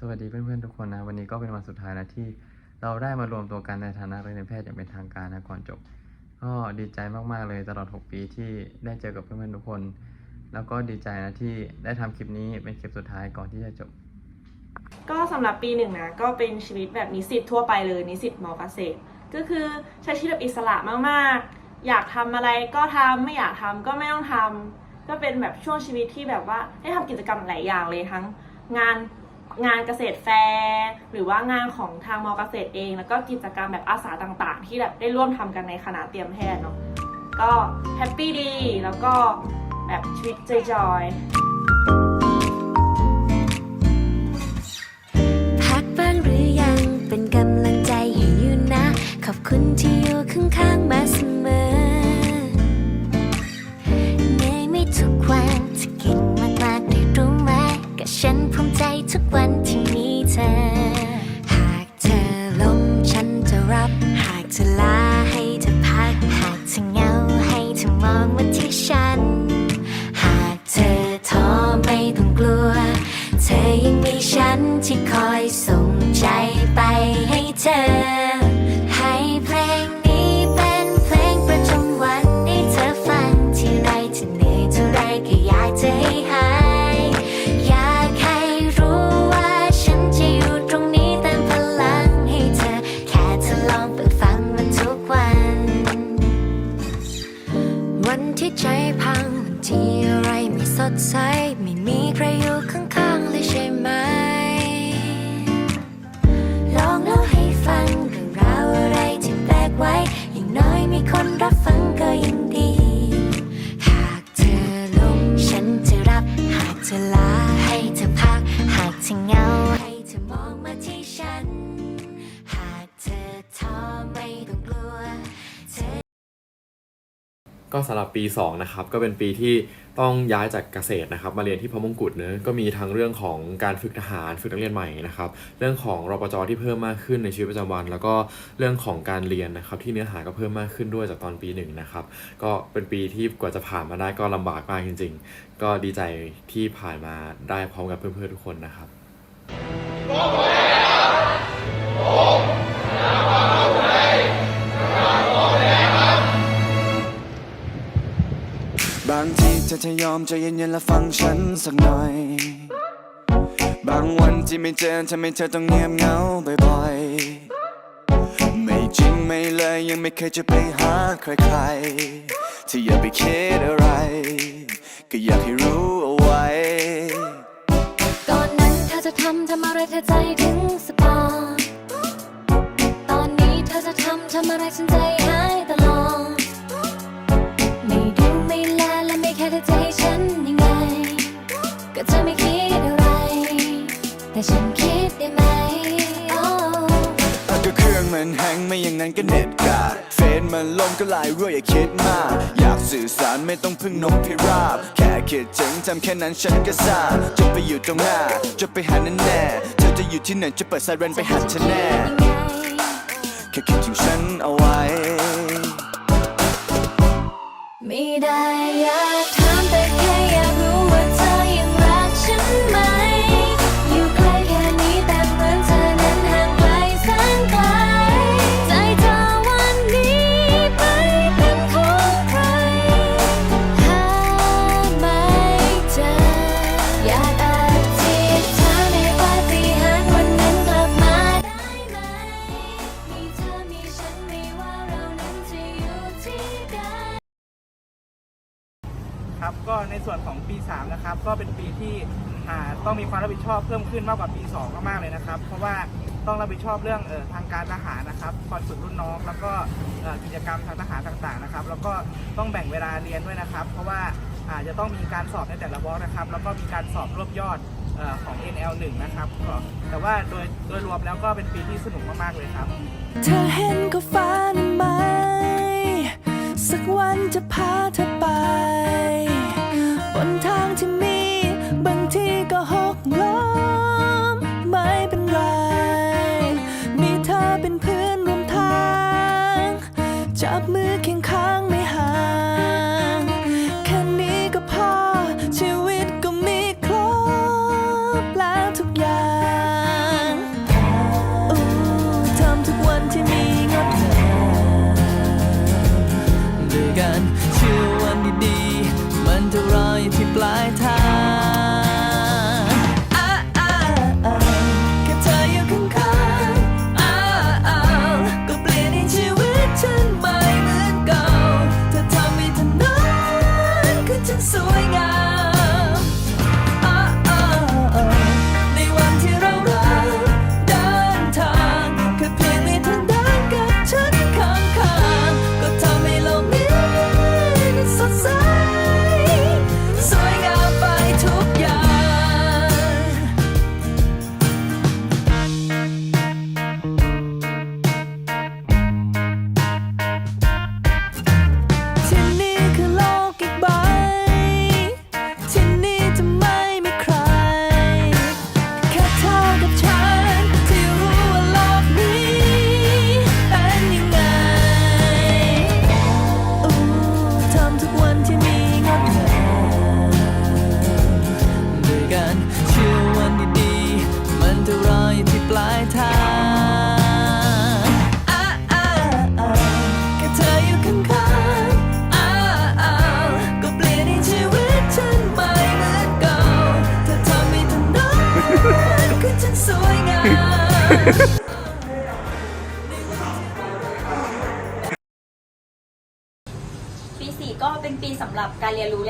สวัสดีเพื่อนๆทุกคนนะ วันนี้ก็เป็นวันสุดท้ายนะที่เราได้มารวมตัวกันในฐานะเรียนแพทย์อย่างเป็นทางการนะก่อนจบ ก็ดีใจมากๆเลยตลอด 6 ปีที่ได้เจอกับเพื่อนๆทุกคน แล้วก็ดีใจนะที่ได้ทำคลิปนี้เป็นคลิปสุดท้ายก่อนที่จะจบ ก็สำหรับปีหนึ่งนะก็เป็นชีวิตแบบนิสิตทั่วไปเลยนิสิตมอเกษตร ก็คือใช้ชีวิตแบบอิสระมากๆ อยากทำอะไรก็ทำไม่อยากทำก็ไม่ต้องทำก็เป็นแบบช่วงชีวิตที่แบบว่าได้ทำกิจกรรมหลายอย่างเลยทั้งงาน งานเกษตรแฟร์หรือว่างานของทางมอเกษตรเอง แล้วก็กิจกรรมแบบอาสาต่างๆ ที่แบบได้ร่วมทำกันในคณะเตรียมแพทย์เนาะก็แฮปปี้ดีแล้วก็แบบชีวิตจอยๆพักบ้างหรือยังเป็นกำลังใจให้อยู่นะ ขอบคุณที่อยู่ข้างๆมาเสมอ ก็สำหรับปี 2 นะครับ ก็เป็นปีที่ต้องย้ายจากเกษตรนะครับ มาเรียนที่พระมงกุฎเนอะก็มีทั้งเรื่องของการฝึกทหารฝึกนักเรียนใหม่นะครับ เรื่องของรปจที่เพิ่มมากขึ้นในชีวิตประจำวัน แล้วก็เรื่องของการเรียนนะครับ ที่เนื้อหาก็เพิ่มมากขึ้นด้วยจากตอนปีหนึ่งนะครับ ก็เป็นปีที่กว่าจะผ่านมาได้ก็ลำบากมากจริง ๆ ก็ดีใจที่ผ่านมาได้พร้อมกับเพื่อนๆทุกคนนะครับ เธอจะยอมใจเย็นๆและฟังฉันสักหน่อย บางวันที่ไม่เจอทำให้เธอต้องเงียบเหงาบ่อยๆ ไม่จริงไม่เลยยังไม่เคยจะไปหาใครๆที่อย่าไปคิดอะไร ก็อยากให้รู้เอาไว้ ก่อนนั้นเธอจะทำทำอะไรเธอใจถึงสปอร์ตอนนี้เธอจะทำทำอะไรฉันใจ มันลมก็ลายรั่วอย่าคิดมาก อยากสื่อสารไม่ต้องพึ่งนกพิราบ แค่คิดถึงทำแค่นั้นฉันก็ทราบจะไปอยู่ตรงหน้า จะไปหาแน่แน่เธอจะอยู่ที่ไหนจะเปิดไซเรนไปหาเธอแน่แค่คิดถึงฉันเอาไว้ ก็ในส่วนของปี 3 นะครับ ก็เป็นปีที่ต้องมีความรับผิดชอบเพิ่มขึ้นมากกว่าปี 2 มากๆเลยนะครับ เพราะว่าต้องรับผิดชอบเรื่องออทางการทหารนะครับคอยฝึกรุ่นน้องแล้วก็กิจกรรมทางทหารต่างๆนะครับ แล้วก็ต้องแบ่งเวลาเรียนด้วยนะครับ เพราะว่าอาจจะต้องมีการสอบในแต่ละบล็อกนะครับ แล้วก็มีการสอบรวบยอดเออของ NL1 นะครับก็แต่ว่าโดยโดยรวมแล้วก็เป็นปีที่สนุกมากๆเลยครับ เธอเห็นก็ฝันไหม สักวันจะพาเธอไป นทาง so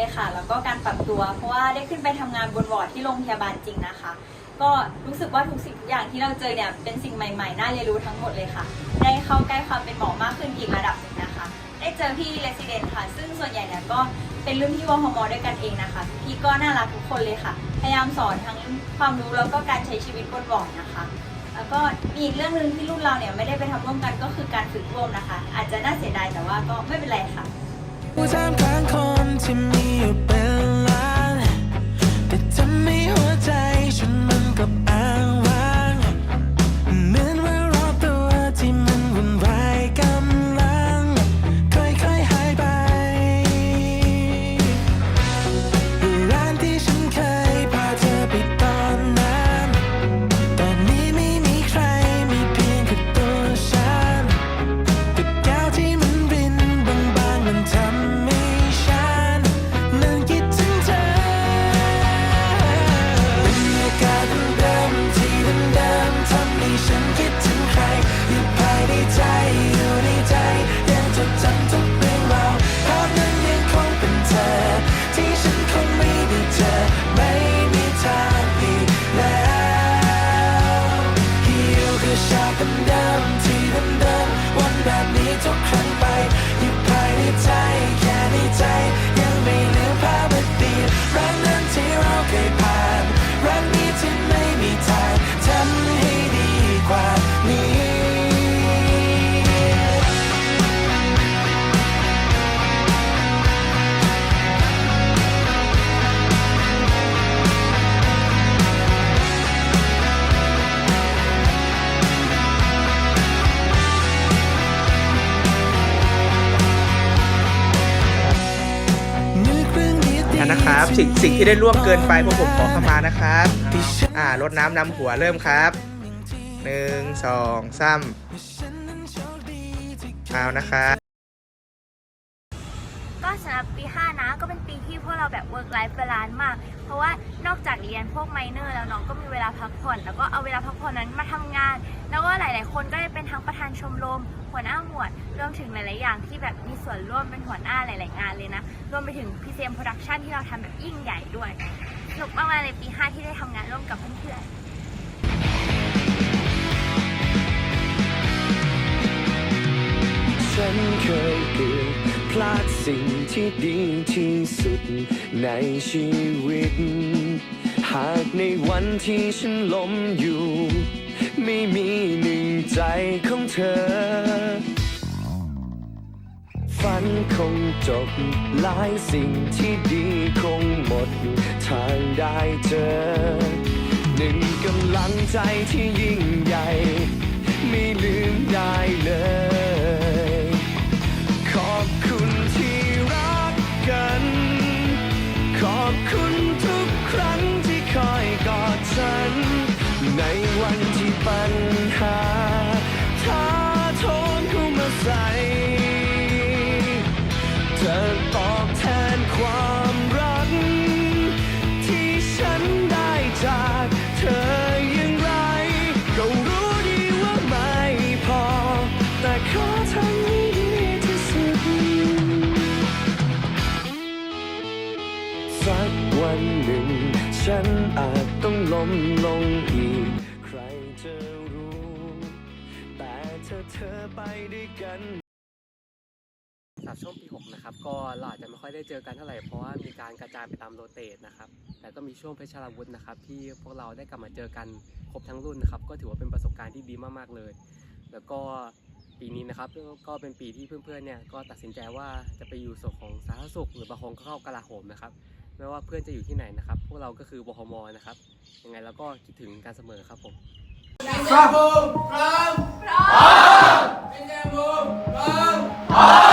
เรียนรู้เลยค่ะ แล้วก็การปรับตัว เพราะว่าได้ขึ้นไปทำงานบนวอร์ดที่โรงพยาบาลจริงนะคะ ก็รู้สึกว่าทุกสิ่งทุกอย่างที่เราเจอเนี่ยเป็นสิ่งใหม่ๆ น่าเรียนรู้ทั้งหมดเลยค่ะ ได้เข้าใกล้ความเป็นหมอมากขึ้นอีกระดับหนึ่งนะคะ ได้เจอพี่เรสซิเดนค่ะ ซึ่งส่วนใหญ่เนี่ยก็เป็นรุ่นพี่วพมด้วยกันเองนะคะ พี่ก็น่ารักทุกคนเลยค่ะ พยายามสอนทั้งความรู้แล้วก็การใช้ชีวิตบนวอร์ดนะคะแล้วก็มีอีกเรื่องหนึ่งที่รุ่นเราเนี่ยไม่ได้ไปทำร่วมกันก็คือการฝึกร่วมนะคะ อาจจะน่าเสียดายแต่ว่าก็ไม่เป็นไรค่ะ ผู้ท่ามกลางคนที่มีอยู่เป็นล้านแต่ทำให้หัวใจ นะครับ สิ่งสิ่งที่ได้ล่วงเกินไปพวกผมขอเข้ามานะครับ อ่ารดน้ำนำหัวเริ่มครับหนึ่งสองสามเอานะครับก็สำหรับปี 5 นะก็เป็นปีที่พวกเราแบบ work life balance มาก เพราะว่านอกจากเรียนพวกไมเนอร์แล้วน้องก็มีเวลาพักผ่อน แล้วก็เอาเวลาพักผ่อนนั้นมาทำงาน แล้วก็หลาย ๆ คนก็ได้เป็นทั้งประธานชมรม หัวหน้าหมวด รวมถึงหลาย ๆ อย่างที่แบบมีส่วนร่วมเป็นหัวหน้าหลาย ๆ งานเลยนะ รวมไปถึง PCM Production ที่เราทำแบบยิ่งใหญ่ด้วยสนุกมากๆเลยปี 5 ที่ได้ทำงานร่วมกับเพื่อน ๆฉันเคยเกือบพลาดสิ่งที่ดีที่สุดในชีวิต หากในวันที่ฉันล้มอยู่ ไม่มีหนึ่งใจของเธอ ฝันคงจบหลายสิ่งที่ดีคงหมดทางได้เจอ หนึ่งกำลังใจที่ยิ่งใหญ่ ไม่ลืมได้เลย ขอบคุณที่รักกัน ขอบคุณทุกครั้งที่คอยกอดฉัน ในวัน ปัญหาท้าโทนเข้ามาใส่เธอตอบแทนความรัก ที่ฉันได้จากเธออย่างไร ก็รู้ดีว่าไม่พอ แต่ขอทำให้ดีที่สุด สักวันหนึ่ง ฉันอาจต้องล้มลงอีก จะรู้ แต่เธอเธอไปด้วยกันสำหรับช่วงปี6นะครับก็เราอาจจะไม่ค่อยได้เจอกันเท่าไหร่เพราะว่ามีการกระจายไปตามโรเตทนะครับแต่ก็มีช่วงเพชรราวุธนะครับที่พวกเราได้กลับมาเจอกันครบทั้งรุ่นนะครับก็ถือว่าเป็นประสบการณ์ที่ดีมากๆเลย แล้วก็ปีนี้นะครับก็เป็นปีที่เพื่อนๆเนี่ยก็ตัดสินใจว่าจะไปอยู่ส่วนของสาธารณสุข หรือบางคนก็เข้ากลาโหมนะครับไม่ว่าเพื่อนจะอยู่ที่ไหนนะครับ พวกเราก็คือบพมนะครับยังไงเราก็คิดถึงกันเสมอครับผม หมดลม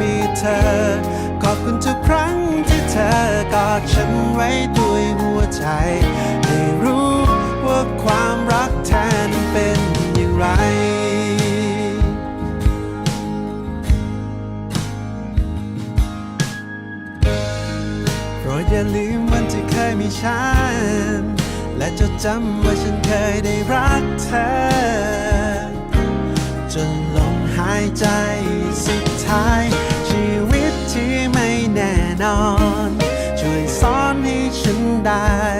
มีเธอ ขอบคุณทุกครั้งที่เธอกอดฉันไว้ด้วยหัวใจให้รู้ว่าความรักแท้นั้นเป็นอย่างไร โปรดอย่าลืมวันที่เคยมีฉัน และจดจำว่าฉันเคยได้รักเธอ จนายใจสุดท้าย ชีวิตที่ไม่แน่นอน ช่วยสอนให้ฉันได้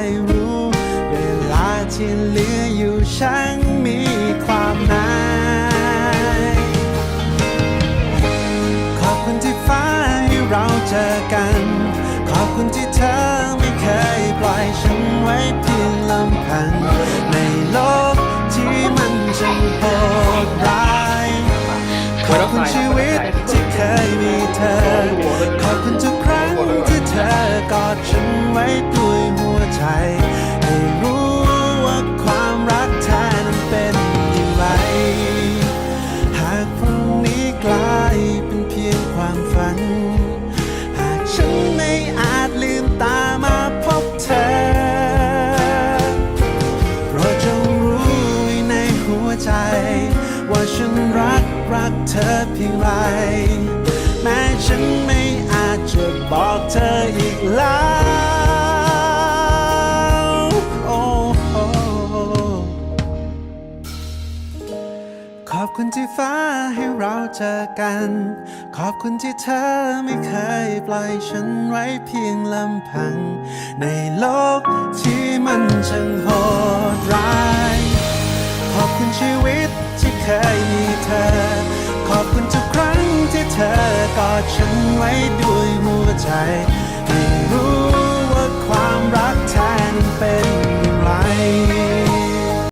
ฉันไม่อาจจะบอกเธออีกแล้วโอ้ขอบคุณที่ฟ้าให้เราเจอกัน ขอบคุณที่เธอไม่เคยปล่อยฉันไว้เพียงลำพัง ในโลกที่มันช่างโหดร้าย ขอบคุณชีวิตที่เคยมีเธอ ขอบคุณทุกครั้งที่เธอกอดฉันไว้ด้วยหัวใจไม่รู้ว่าความรักแทนเป็นอย่างไร